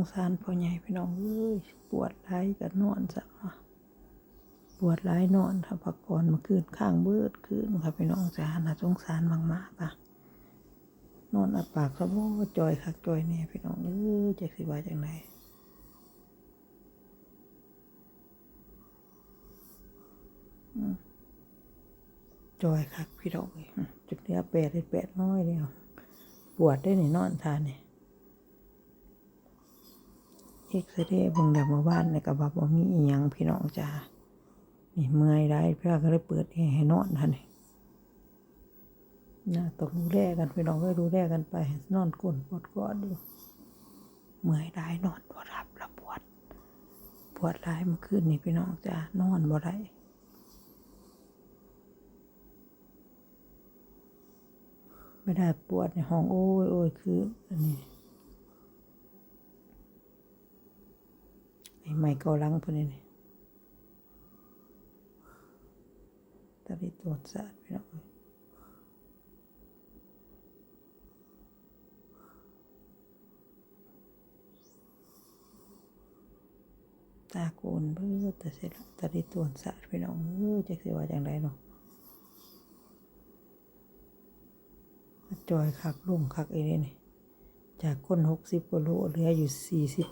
งสารพ่อใหญ่พี่น้องเอ้ยปวดหลายก็นอนซะเนาะปวดหลายนอนถ้าพักผ่อนมื่อคืนข้างเบิดคืนค่ะพี่น้องจ้าน่าสงสารมากๆค่ะนอนอับปากเขาบ่จอยคักจอยแน่พี่น้องเอ้ยจักสิว่าจังไดอืมจอยคักพี่น้องเอ้ยจุดเนี้ยแปดได้แปดน้อยเดียวปวดได้นี่นอนทานเนี่ย เอ็กซเรย์เบิ่งแล้วมื่อวานเนี่ยก็บอกว่ามีอีหยังพี่น้องจ้านี่เมื่อยได้เพื่อก็เลยเปิดแอร์ให้นอนท่านนี่นะต้องดูแลกันพี่น้องก็ดูแลกันไป นอนกลนปวดกอดอยู่เมื่อยได้นอนบ่รับล้วปวด ปวดหลายเมื่อคืนนี่พี่น้องจ้านอนบ่ได้ไม่ได้ปวดในห้องโอ้ยโอ้ยคืออันนี้ ไอ้ไม้เกาลังพวกนี้นี่ตาดิตัวสาดพี่น้องเอ้ยตาโกนเบื่อแต่เสร็จแล้วตาดีตวนสาดพี่น้องเออจะสิว่าจังไรเนาะจอยคักลุ่มคักเองนี่จากคนหกสิบกว่าโลเหลืออยู่สี่สิบ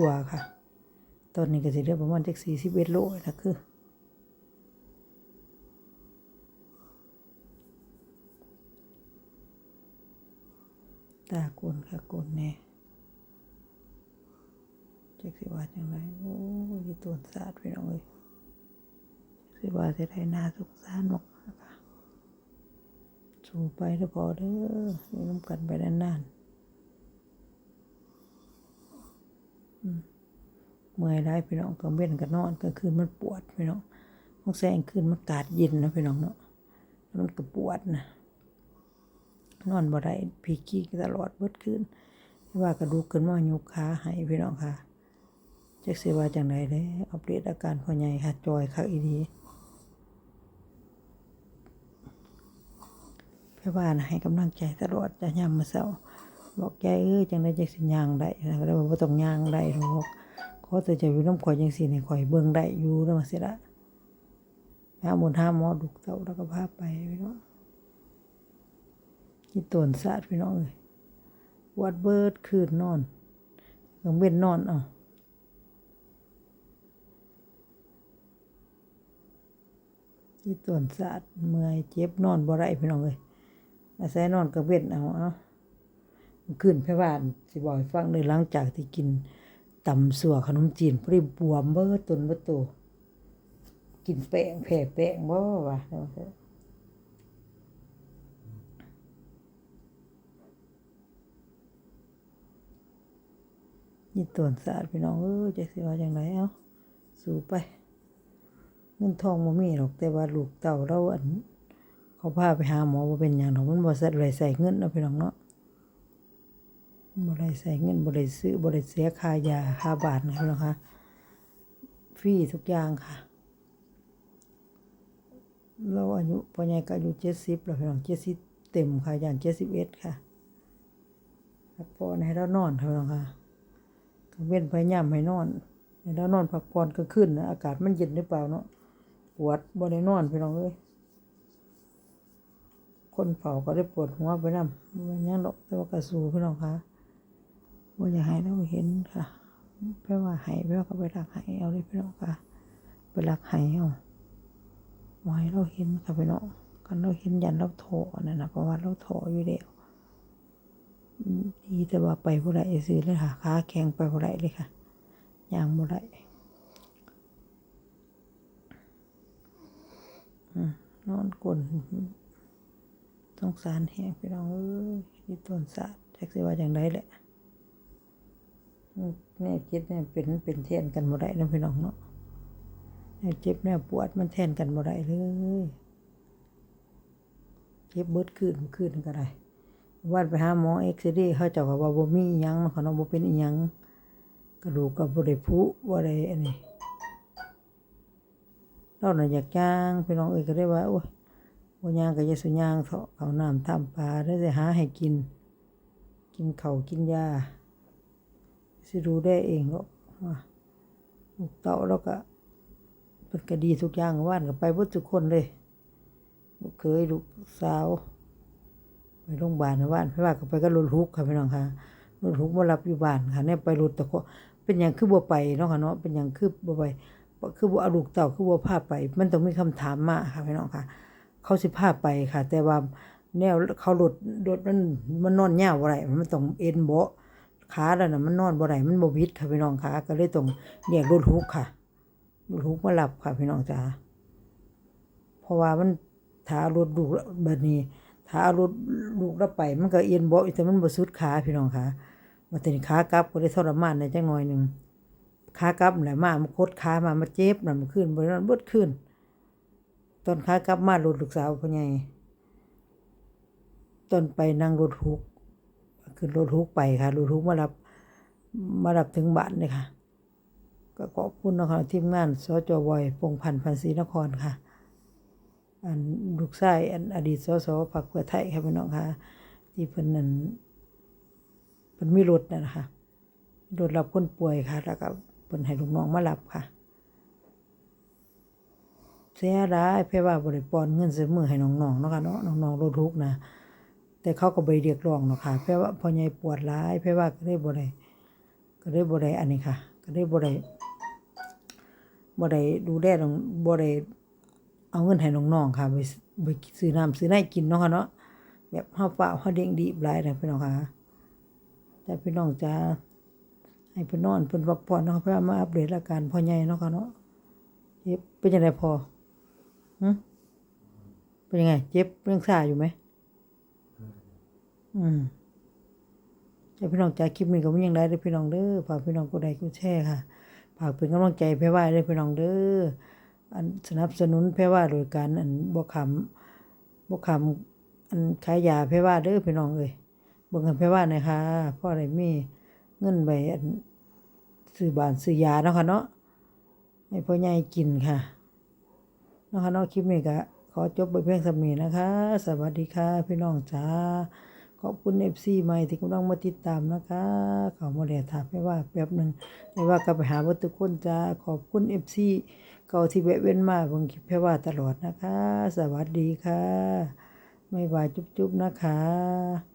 กว่าค่ะ ตอนนี้ก็สิเหลือประมาณจากสี่สิบเอ็ดโลนะคือตาโกนคักโกนแน่จักสิว่าจังไรโอ้ยตัวสาดพี่น้อยสิว่าจะได้นาสงสารมากๆค่ะสู้ไปแล้วพอเด้ออยู่น้ำกันไปนานๆอืม เมื่อยได้พี่น้องกลางเว้นกับนอนกลางคืนมันปวดพี่น้องห้องแสงคืนมันกาดเย็นนะพี่น้องเนาะมันก็ปวดนะนอนบ่ได้พีกี้ตลอดเบิดคืนว่ากระดูกขึ้นมาโยกขาให้พี่น้องค่ะจักสิว่าจังไดเด้อัปเดตอาการพ่อใหญ่ค่ะจอยคักอีดีพื่ว่านะให้กำลังใจตลอดจะยามมื้อเช้าบอกยายเอ้ยจังไดจักสิย่างได้นะก็เลยว่าบ่ต้องย่างได้หรอก ขอแต่จะอยู่นำข่อยจังซี่นี่ข่อยเบิ่งได้อยู่นำสิละหาหมนห้ามอดุกเต้าแล้วก็พาไปพี่น้องนี่ตวนสาดพี่น้องเอ้ยวัดเบิดคืนนอนกลางเว้นนอนอ้าที่ตวนสาดเมื่อยเจ็บนอนบ่ได้พี่น้องเลยอาศัยนอนกับเว้นเอาเอาขึ้นไปบ้านสิบอกฟังเลยหลังจากที่กิน ตำสัวขนมจีนพริบวมเบิดตนเบิดโตกินแป้งแผ่แป้งบ่วะนี่ตวนสาดพี่น้องเอ้ยจะสิว่าจังไดเอ้าสู้ไปเงินทองบ่มีหรอกแต่ว่าลูกเต่าเราอัน เขาพาไปหาหมอบ่เป็นหยังดอกมันบ่สัดไรใส่เงินเนาะพี่น้องเนาะ บ่ได้ใส่เงินบ่ได้ซื้อบ่ได้เสียค่ายาค่าบาทนะพี่น้องคะฟรีทุกอย่างค่ะ เราอายุพอใหญ่ก็อายุ70แล้วพี่น้อง70เต็มค่ะอย่าง71ค่ะพักผ่อนให้เรานอนค่ะพี่น้องค่ะก็เว้นพยายามให้นอนให้เรานอนพักผ่อนกลางคืนนะอากาศมันเย็นหรือเปล่าเนาะปวดบ่ได้นอนพี่น้องเอ้ยคนเผาก็ได้ปวดหัวไปนำบ่ยังดอกแต่ว่ากระสูพี่น้องค่ะ บ่อยากให้เราเห็นค่ะแปลว่าให้แปลว่าก็ไปรักให้เอาเลยพี่น้องค่ะไปรักให้เอาบ่ให้เราเห็นค่ะพี่น้องกันเราเห็นยันเราโถนั่นนะเพราะว่าเราโถอยู่แล้วอืมดีแต่ว่าไปบ่ได้ซื่อเลยค่ะขาแข็งไปบ่ได้เลยค่ะย่างบ่ได้นอนกลนสงสารแห้งพี่น้องเอ้ยที่ต้นสาดจักสิว่าอย่างไรแหละ แม่คิดแม่เป็นเป็นแทนกันบ่ได้นะพี่น้องเนาะแม่เจ็บแม่ปวดมันแทนกันบ่ได้เลยเจ็บเบิดคืนคืนก็ได้วันไปหาหมอเอ็กซเรย์เขาเจ้าก็ว่าบ่มีอิหยังเขาเนาะบ่เป็นอิหยังกระดูกก็บ่ได้ผุบ่ได้อันนี้เราน่ะอยากย่างพี่น้องเอ้ยก็ได้ว่าโอ้ยบ่ย่างก็อย่าสุย่างเถาะเขาน้ำทำปลาได้สิหาให้กิน กินข้าวกินยา สิดูได้เองหรอกลูกเต่าแล้วก็เพิ่นก็ดีทุกอย่างว่านก็ไปเบิดทุกคนเลยลูกเคยลูกสาว ไปโรงพยาบาลนะบ้านพี่ว่าก็ไปก็รถฮุกค่ะพี่น้องค่ะรถฮุกมารับอยู่บ้านค่ะเนี่ยไปรถตะโกเป็นหยังคือบ่ไปเนาะค่ะเนาะเป็นหยังคือบ่ไปคือบ่เอาลูกเต่าคือบ่พาไป มันต้องมีคำถามมาค่ะพี่น้องค่ะ เขาสิพาไปค่ะ แต่ว่าแนวเขารถรถมันมันนอนยาวบ่ได้มันต้องเอ็นเบาะ ขาแล้วน่ะมันนอนบ่ได้มันบ่วิดค่ะพี่น้องค่ะก็เลยต้องแยกรถฮุกค่ะรถฮุกมารับค่ะพี่น้องจ๋าเพราะว่ามันถ้ารถลูกแบบนี้ถ้ารถลูกเราไป มันก็เอียนเบาแต่มันบ่สุดขาพี่น้องค่ะมาถึงขากลับก็ได้ทรมานในจังหน่อยหนึ่งขากลับแหละมามันคดขามามาเจ็บนั่นมันขึ้นบ่ได้นบดขึ้นตอนขากลับมารถลูกสาวพ่อใหญ่ตอนไปนั่งรถฮุก ขึ้นรถฮุกไปค่ะรถฮุกมารับมารับถึงบ้านเลยค่ะ ก็ขอบคุณนะคะทีมงานสจวอยพงพันธ์พันศรีนครค่ะ อันลูกชายอันอดีตสสพรรคเพื่อไทยค่ะพี่น้องค่ะ ที่เพิ่นนั้นเพิ่นมีรถนั่นนะคะรถรับคนป่วยค่ะ แล้วก็เพิ่นให้ลูกน้องมารับค่ะเสียดายเพราะว่าบ่ได้ปอนเงินซื้อมือให้น้องๆเนาะค่ะเนาะน้องๆรถทุกนะ แต่เขาก็บ่ได้เรียกร้องเนาะค่ะเพราะว่าพ่อใหญ่ปวดหลายเพราะว่าก็ได้บ่ได้ก็ได้บ่ได้อันนี้ค่ะ ก็ได้บ่ได้บ่ได้ดูแลน้องบ่ได้เอาเงินให้น้องๆค่ะไปไปซื้อน้ำซื้อน้กินเนาะค่ะเนาะแบบเฮาเปล่าเฮาเด้งดีบหลายนะพี่น้องค่ะแต่พี่น้องจะให้เพิ่นนอนเพิ่นพักผ่อนเนาะเพื่อมาอัปเดตอาการพ่อใหญ่เนาะค่ะเนาะเจ็บเป็นจังไดพอหึเป็นยังไง เจ็บยังซ่าอยู่ไหม อืมแต่พี่น้องจากคลิปนี้ก็บ่ยังได้เด้อพี่น้องเด้อฝากพี่น้องกดไลค์กดแชร์ค่ะฝากเป็นกำลังใจให้ไว้เด้อพี่น้องเด้ออันสนับสนุนแพรว่าโดยการอันบ่คำบ่คำอันขายยาแพรว่าเด้อพี่น้องเอ้ยเบิ่งกันแพรว่าหน่อยค่ะเพราะได้มีเงินไว้อันซื้อบ้านซื้อยาเนาะค่ะเนาะให้พ่อใหญ่กินค่ะเนาะค่ะเนาะคลิปนี้ก็ขอจบไปเพียงเท่านี้นะคะ สวัสดีค่ะ พี่น้องจ้า ขอบคุณ FC ใหม่ที่กำลังมาติดตามนะคะเขามาแลถามไม่ว่าแป๊บหนึ่งไม่ว่ากลับไปหาวัตถุคนจ้าขอบคุณ FC เก่าที่แวะเว้นมาบางคลิปแพ่ว่าตลอดนะคะ สวัสดีค่ะ ไม่ว่าจุ๊บๆนะคะ